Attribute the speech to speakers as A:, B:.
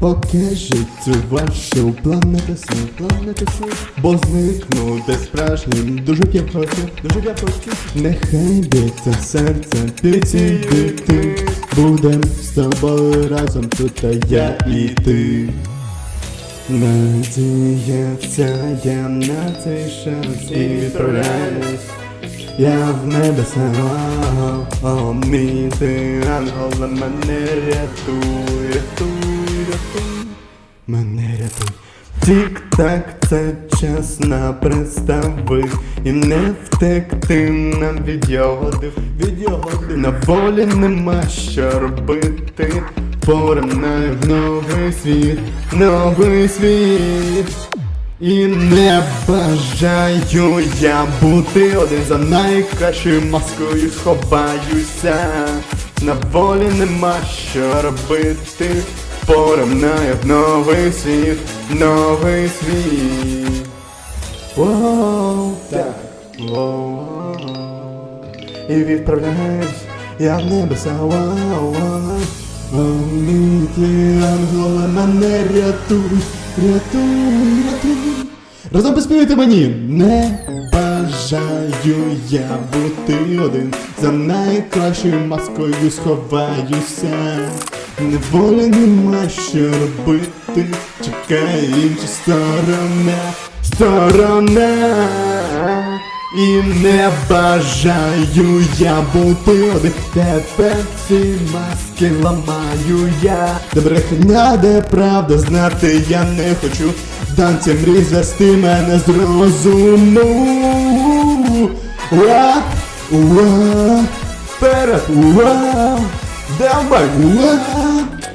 A: Покажіть цю вашу планету свій, планету свій, бо зникнути справжнім дуже б я хотів, дуже б я хотів. Нехай б'ється серце під ці бити, будем з тобою разом тут, а я і ти. Надіявся я на цей шанс і відправляюсь Я в небеса, о, мій ти ангел, мене рятуй, рятуй, рятуй, мене рятуй. Тік-так, це час на пристави І не втекти нам від його див, від його див. На волі нема що робити Поринаю в новий світ, новий світ І не бажаю я бути один за найкращою маскою сховаюся. На волі нема що робити. Поринаю в новий світ, новий світ. Воу, так, воу. І відправляюсь я в небеса, вау, вау. О, мій ти ангеле, мене рятуй, рятуй, рятуй. Разом поспівайте мені. Не бажаю я бути один. За найкращою маскою сховаюся. Неволі нема що робити. Чекає інша сторона, сторона. І не бажаю я бути один Тепер ці маски ламаю я Де брехня, де правда знати я не хочу Танцем мрій мене з розуму Uau, pera, uau, dá uma, uau.